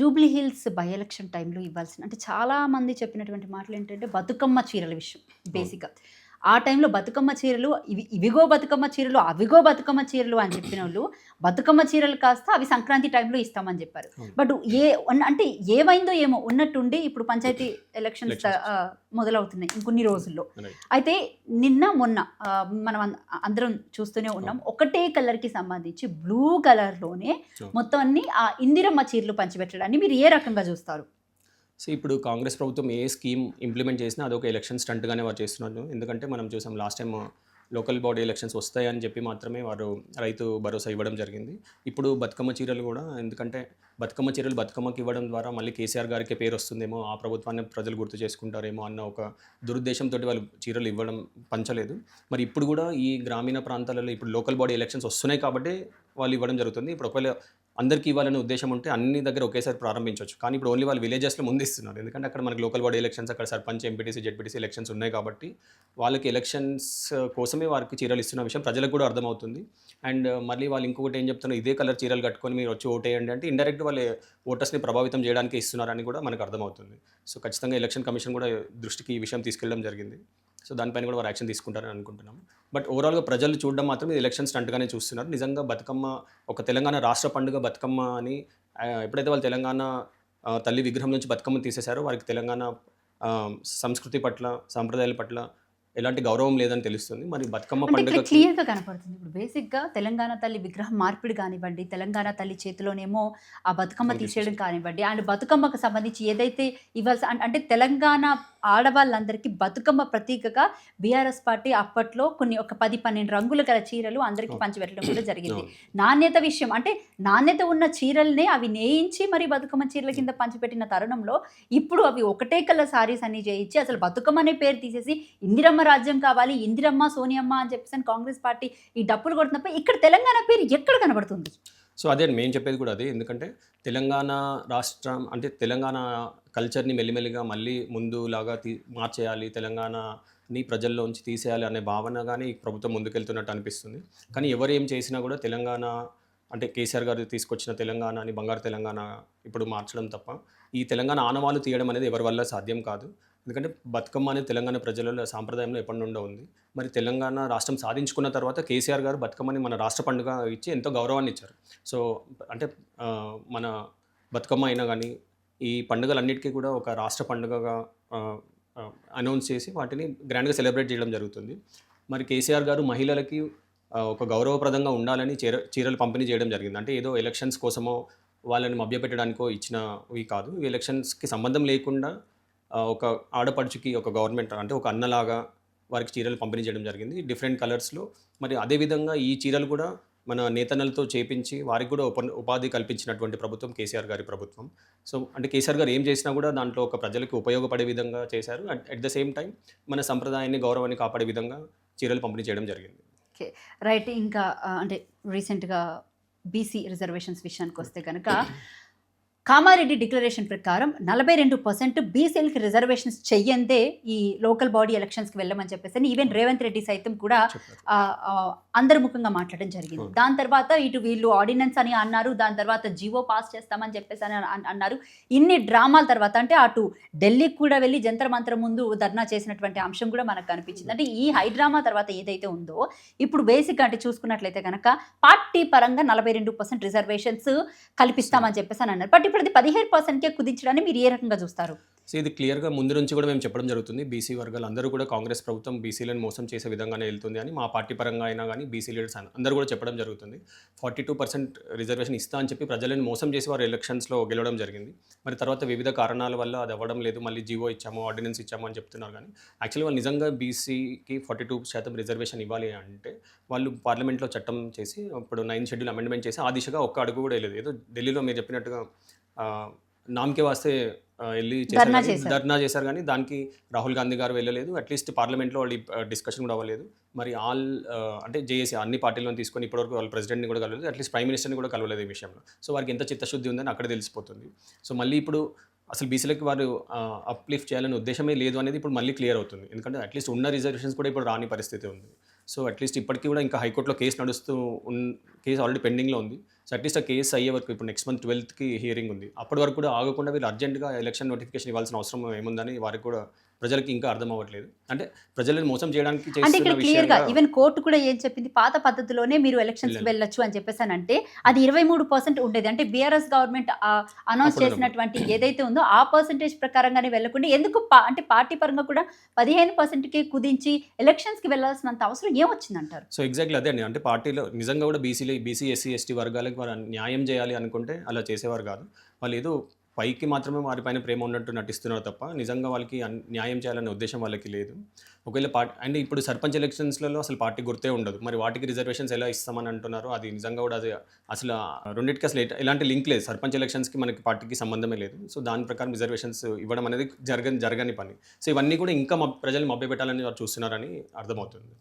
Jubilee hills by election టైంలో ఇవ్వాల్సిన అంటే చాలా మంది చెప్పినటువంటి మాటలు ఏంటంటే బతుకమ్మ చీరల విషయం బేసిక్గా. ఆ టైంలో బతుకమ్మ చీరలు ఇవి ఇవిగో బతుకమ్మ చీరలు అవిగో బతుకమ్మ చీరలు అని చెప్పిన వాళ్ళు బతుకమ్మ చీరలు కాస్త అవి సంక్రాంతి టైంలో ఇస్తామని చెప్పారు. బట్ ఏ అంటే ఏమైందో ఏమో ఉన్నట్టుండి ఇప్పుడు పంచాయతీ ఎలక్షన్స్. మొదలవుతున్నాయి ఇంకొన్ని రోజుల్లో Right. అయితే నిన్న మొన్న మనం అందరం చూస్తూనే ఉన్నాం ఒకటే కలర్కి సంబంధించి బ్లూ కలర్లోనే. మొత్తం అన్ని ఆ ఇందిరమ్మ చీరలు పంచిపెట్టడాన్ని మీరు ఏ రకంగా చూస్తారు సో ఇప్పుడు కాంగ్రెస్ ప్రభుత్వం ఏ స్కీమ్ ఇంప్లిమెంట్ చేసినా అదొక ఎలక్షన్ స్టంట్గానే వారు చేస్తున్నారు. ఎందుకంటే మనం చూసాం last time local body elections వస్తాయని చెప్పి మాత్రమే వారు రైతు భరోసా ఇవ్వడం జరిగింది. ఇప్పుడు బతుకమ్మ చీరలు కూడా ఎందుకంటే బతుకమ్మ చీరలు బతుకమ్మకి ఇవ్వడం ద్వారా మళ్ళీ కేసీఆర్ గారికి పేరు వస్తుందేమో ఆ ప్రభుత్వాన్ని ప్రజలు గుర్తు చేసుకుంటారేమో అన్న ఒక దురుద్దేశంతో వాళ్ళు చీరలు ఇవ్వడం పంచలేదు. మరి ఇప్పుడు కూడా ఈ గ్రామీణ ప్రాంతాలలో ఇప్పుడు లోకల్ బాడీ ఎలక్షన్స్ వస్తున్నాయి కాబట్టి వాళ్ళు ఇవ్వడం జరుగుతుంది. ఇప్పుడు ఒకవేళ అందరికీ ఇవ్వాలనే ఉద్దేశం ఉంటే అన్ని దగ్గర ఒకేసారి ప్రారంభించవచ్చు. కానీ ఇప్పుడు ఓన్లీ వాళ్ళు విలేజెస్లో ముందు ఇస్తున్నారు ఎందుకంటే అక్కడ మనకి లోకల్ బాడీ ఎలక్షన్స్ అక్కడ సర్పంచ్ ఎంపీటీసీ జెడ్పీటీసీ ఎలక్షన్స్ ఉన్నాయి కాబట్టి వాళ్ళకి ఎలక్షన్స్ కోసమే వారికి చీరలు ఇస్తున్న విషయం ప్రజలకు కూడా అర్థమవుతుంది. అండ్ మళ్ళీ వాళ్ళు ఇంకొకటి ఏం చెప్తున్నారు ఇదే కలర్ చీరలు కట్టుకొని మీరు వచ్చి ఓటేయండి అంటే ఇండైరెక్ట్ వాళ్ళు ఓటర్స్ని ప్రభావితం చేయడానికి ఇస్తున్నారని కూడా మనకు అర్థమవుతుంది. సో ఖచ్చితంగా ఎలక్షన్ కమిషన్ కూడా దృష్టికి ఈ విషయం తీసుకెళ్ళడం జరిగింది. సో దానిపైన కూడా వారు యాక్షన్ తీసుకుంటారని అనుకుంటున్నాం బట్ ఓవరాల్గా ప్రజలు చూడడం మాత్రం ఇది ఎలక్షన్ స్టంట్గానే చూస్తున్నారు. నిజంగా బతుకమ్మ ఒక తెలంగాణ రాష్ట్ర పండుగ బతుకమ్మ అని ఎప్పుడైతే వాళ్ళు తెలంగాణ తల్లి విగ్రహం నుంచి బతుకమ్మ తీసేశారో వారికి తెలంగాణ సంస్కృతి పట్ల సాంప్రదాయాల పట్ల ఎలాంటి గౌరవం లేదని తెలుస్తుంది. మరి బతుకమ్మ పండుగ క్లియర్గా కనపడుతుంది. బేసిక్గా తెలంగాణ తల్లి విగ్రహం మార్పిడి కానివ్వండి తెలంగాణ తల్లి చేతిలోనేమో ఆ బతుకమ్మ తీసేయడం కానివ్వండి అండ్ బతుకమ్మకు సంబంధించి ఏదైతే ఇవ్వాల్సి అంటే తెలంగాణ ఆడవాళ్ళందరికీ బతుకమ్మ ప్రతీకగా బీఆర్ఎస్ పార్టీ అప్పట్లో కొన్ని ఒక పది పన్నెండు రంగులు గల చీరలు అందరికీ. పంచిపెట్టడం కూడా జరిగింది. నాణ్యత విషయం అంటే నాణ్యత ఉన్న చీరల్నే అవి నేయించి మరి బతుకమ్మ చీరల కింద పంచిపెట్టిన తరుణంలో ఇప్పుడు అవి ఒకటే కలర్ సారీస్ అన్ని చేయించి అసలు బతుకమ్మ అనే పేరు తీసేసి ఇందిరమ్మ రాజ్యం కావాలి ఇందిరమ్మ సోనియమ్మ అని చెప్పేసి కాంగ్రెస్ పార్టీ ఈ డప్పులు కొడుతున్నప్పుడు ఇక్కడ తెలంగాణ పేరు ఎక్కడ కనబడుతుంది? సో అదే మేము చెప్పేది కూడా అదే. ఎందుకంటే తెలంగాణ రాష్ట్రం అంటే తెలంగాణ కల్చర్ని మెల్లిమెల్లిగా మళ్ళీ ముందులాగా తీ మార్చేయాలి తెలంగాణని ప్రజల్లోంచి తీసేయాలి అనే భావనగానే ఈ ప్రభుత్వం ముందుకెళ్తున్నట్టు అనిపిస్తుంది. కానీ ఎవరు ఏం చేసినా కూడా తెలంగాణ అంటే కేసీఆర్ గారు తీసుకొచ్చిన తెలంగాణని బంగారు తెలంగాణ ఇప్పుడు మార్చడం తప్ప ఈ తెలంగాణ ఆనవాలు తీయడం అనేది ఎవరి వల్ల సాధ్యం కాదు. ఎందుకంటే బతుకమ్మ అనేది తెలంగాణ ప్రజలలో సాంప్రదాయంలో ఎప్పటి నుండో ఉంది. మరి తెలంగాణ రాష్ట్రం సాధించుకున్న తర్వాత కేసీఆర్ గారు బతుకమ్మని మన రాష్ట్ర పండుగ ఇచ్చి ఎంతో గౌరవాన్ని ఇచ్చారు. సో అంటే మన బతుకమ్మ అయినా కానీ ఈ పండుగలన్నిటికీ కూడా ఒక రాష్ట్ర పండుగగా అనౌన్స్ చేసి వాటిని గ్రాండ్గా సెలబ్రేట్ చేయడం జరుగుతుంది. మరి కేసీఆర్ గారు మహిళలకి ఒక గౌరవప్రదంగా ఉండాలని చీర చీరలు పంపిణీ చేయడం జరిగింది. అంటే ఏదో ఎలక్షన్స్ కోసమో వాళ్ళని మభ్యపెట్టడానికో ఇచ్చినవి కాదు. ఈ ఎలక్షన్స్కి సంబంధం లేకుండా ఒక ఆడపడుచుకి ఒక గవర్నమెంట్ అంటే ఒక అన్నలాగా వారికి చీరలు పంపిణీ చేయడం జరిగింది. డిఫరెంట్ కలర్స్లో. మరి అదేవిధంగా ఈ చీరలు కూడా మన నేతన్నలతో చేపించి వారికి కూడా ఉప ఉపాధి కల్పించినటువంటి ప్రభుత్వం కేసీఆర్ గారి ప్రభుత్వం. సో అంటే కేసీఆర్ గారు ఏం చేసినా కూడా దాంట్లో ఒక ప్రజలకు ఉపయోగపడే విధంగా చేశారు. At at the same time మన సంప్రదాయాన్ని గౌరవాన్ని కాపాడే విధంగా చీరలు పంపిణీ చేయడం జరిగింది. ఓకే. రైట్. ఇంకా అంటే రీసెంట్గా బీసీ రిజర్వేషన్స్ విషయానికి వస్తే కనుక కామారెడ్డి డిక్లరేషన్ ప్రకారం నలభై రెండు పర్సెంట్ బీసీలకి రిజర్వేషన్స్ చెయ్యందే ఈ లోకల్ బాడీ ఎలక్షన్స్కి వెళ్ళమని చెప్పేసి ఈవెన్ రేవంత్ రెడ్డి సైతం కూడా అంతర్ముఖంగా మాట్లాడడం జరిగింది. దాని తర్వాత ఇటు వీళ్ళు ఆర్డినెన్స్ అని అన్నారు దాని తర్వాత జీవో పాస్ చేస్తామని చెప్పేసి అని అన్- అన్నారు. ఇన్ని డ్రామాల తర్వాత అంటే అటు ఢిల్లీకి కూడా వెళ్ళి జంతర్ మంతర్ ముందు ధర్నా చేసినటువంటి అంశం కూడా మనకు కనిపించింది. అంటే ఈ హై డ్రామా తర్వాత ఏదైతే ఉందో ఇప్పుడు బేసిక్ అంటే చూసుకున్నట్లయితే కనుక పార్టీ పరంగా నలభై రెండు పర్సెంట్ రిజర్వేషన్స్ కల్పిస్తామని చెప్పేసి అని అన్నారు. బట్ ఇప్పుడు అది పదిహేడు పర్సెంట్కే కుదించడాన్ని మీరు ఏ రకంగా చూస్తారు? సో ఇది క్లియర్గా ముందు నుంచి కూడా మేము చెప్పడం జరుగుతుంది. బీసీ వర్గాలు అందరూ కూడా కాంగ్రెస్ ప్రభుత్వం బీసీలను మోసం చేసే విధంగానే వెళ్తుంది అని మా పార్టీ పరంగా అయినా కానీ బీసీ లీడర్స్ అందరూ కూడా చెప్పడం జరుగుతుంది. ఫార్టీ టూ పర్సెంట్ రిజర్వేషన్ ఇస్తా అని చెప్పి ప్రజలను మోసం చేసి వారు ఎలక్షన్స్లో గెలవడం జరిగింది. మరి తర్వాత వివిధ కారణాల వల్ల అది అవ్వడం లేదు. మళ్ళీ జీవో ఇచ్చాము ఆర్డినెన్స్ ఇచ్చాము అని చెప్తున్నారు కానీ యాక్చువల్లీ వాళ్ళు నిజంగా బీసీకి ఫార్టీ టూ శాతం రిజర్వేషన్ ఇవ్వాలి అంటే వాళ్ళు పార్లమెంట్లో చట్టం చేసి ఇప్పుడు నైన్ షెడ్యూల్ అమెండ్మెంట్ చేసి ఆ దిశగా ఒక్క అడుగు కూడా లేదు ఏదో ఢిల్లీలో మీరు చెప్పినట్టుగా నామకే వాస్తే వెళ్ళి ధర్నా చేశారు. కానీ దానికి రాహుల్ గాంధీ గారు వెళ్ళలేదు. అట్లీస్ట్ పార్లమెంట్లో వాళ్ళు డిస్కషన్ కూడా అవ్వలేదు. మరి ఆల్ అంటే జేఏసీ అన్ని పార్టీలను తీసుకొని ఇప్పటివరకు వాళ్ళ ప్రెసిడెంట్ని కూడా కలవలేదు. అట్లీస్ట్ ప్రైమ్ మినిస్టర్ని కూడా కలవలేదు ఈ విషయంలో. సో వారికి ఎంత చిత్తశుద్ధి ఉందని అక్కడ తెలిసిపోతుంది. సో మళ్ళీ ఇప్పుడు అసలు బీసీలకి వారు అప్లిఫ్ట్ చేయాలనే ఉద్దేశమే లేదు అనేది ఇప్పుడు మళ్ళీ క్లియర్ అవుతుంది. ఎందుకంటే అట్లీస్ట్ ఉన్న రిజర్వేషన్స్ కూడా ఇప్పుడు రాని పరిస్థితి ఉంది. సో అట్లీస్ట్ ఇప్పటికీ కూడా ఇంకా హైకోర్టులో కేసు నడుస్తూ ఉన్ కేసు ఆల్రెడీ పెండింగ్లో ఉంది. సో అట్లీస్ట్ ఆ కేసు అయ్యే వరకు ఇప్పుడు నెక్స్ట్ మంత్ ట్వెల్త్కి హియరింగ్ ఉంది. అప్పటి వరకు కూడా ఆగకుండా వీళ్ళు అర్జెంట్గా ఎలక్షన్ నోటిఫికేషన్ ఇవ్వాల్సిన అవసరం ఏముందని వారికి కూడా ప్రజలకి ఇంకా అర్థం అవ్వట్లేదు. అంటే ప్రజలను మోసం చేయడానికి అంటే ఇక్కడ చేస్తున్న క్లియర్గా విషయంగా ఈవెన్ కోర్టు కూడా ఏం చెప్పింది? పాత పద్ధతిలోనే మీరు ఎలక్షన్స్. వెళ్ళొచ్చు అని చెప్పేసి అని అంటే అది ఇరవై మూడు పర్సెంట్ ఉండేది. అంటే బీఆర్ఎస్ గవర్నమెంట్ అనౌన్స్ చేసినటువంటి ఏదైతే ఉందో ఆ పర్సెంటేజ్ ప్రకారంగానే వెళ్ళకుండా ఎందుకు అంటే పార్టీ పరంగా కూడా పదిహేను పర్సెంట్కి కుదించి ఎలక్షన్స్కి వెళ్ళాల్సినంత అవసరం ఏమొచ్చిందంటారు? సో ఎగ్జాక్ట్లీ అదే అండి. అంటే పార్టీలో నిజంగా కూడా బీసీలు బీసీ ఎస్సీ ఎస్టీ వర్గాలకు వారు న్యాయం చేయాలి అనుకుంటే అలా చేసేవారు కాదు. వాళ్ళు ఏదో పైకి మాత్రమే వారిపైన ప్రేమ ఉన్నట్టు నటిస్తున్నారు తప్ప నిజంగా వాళ్ళకి న్యాయం చేయాలనే ఉద్దేశం వాళ్ళకి లేదు. ఒకవేళ పార్టీ అండ్ ఇప్పుడు సర్పంచ్ ఎలక్షన్స్లలో అసలు పార్టీ గుర్తే ఉండదు. మరి వాటికి రిజర్వేషన్స్ ఎలా ఇస్తామని అంటున్నారు అది నిజంగా కూడా అది అసలు రెండింటికి అసలు ఎలాంటి లింక్ లేదు. సర్పంచ్ ఎలక్షన్స్కి మనకి పార్టీకి సంబంధమే లేదు. సో దాని ప్రకారం రిజర్వేషన్స్ ఇవ్వడం అనేది జరగని జరగని పని. సో ఇవన్నీ కూడా ఇంకా మా ప్రజలు మభ్యపెట్టాలని వారు చూస్తున్నారని అర్థమవుతుంది.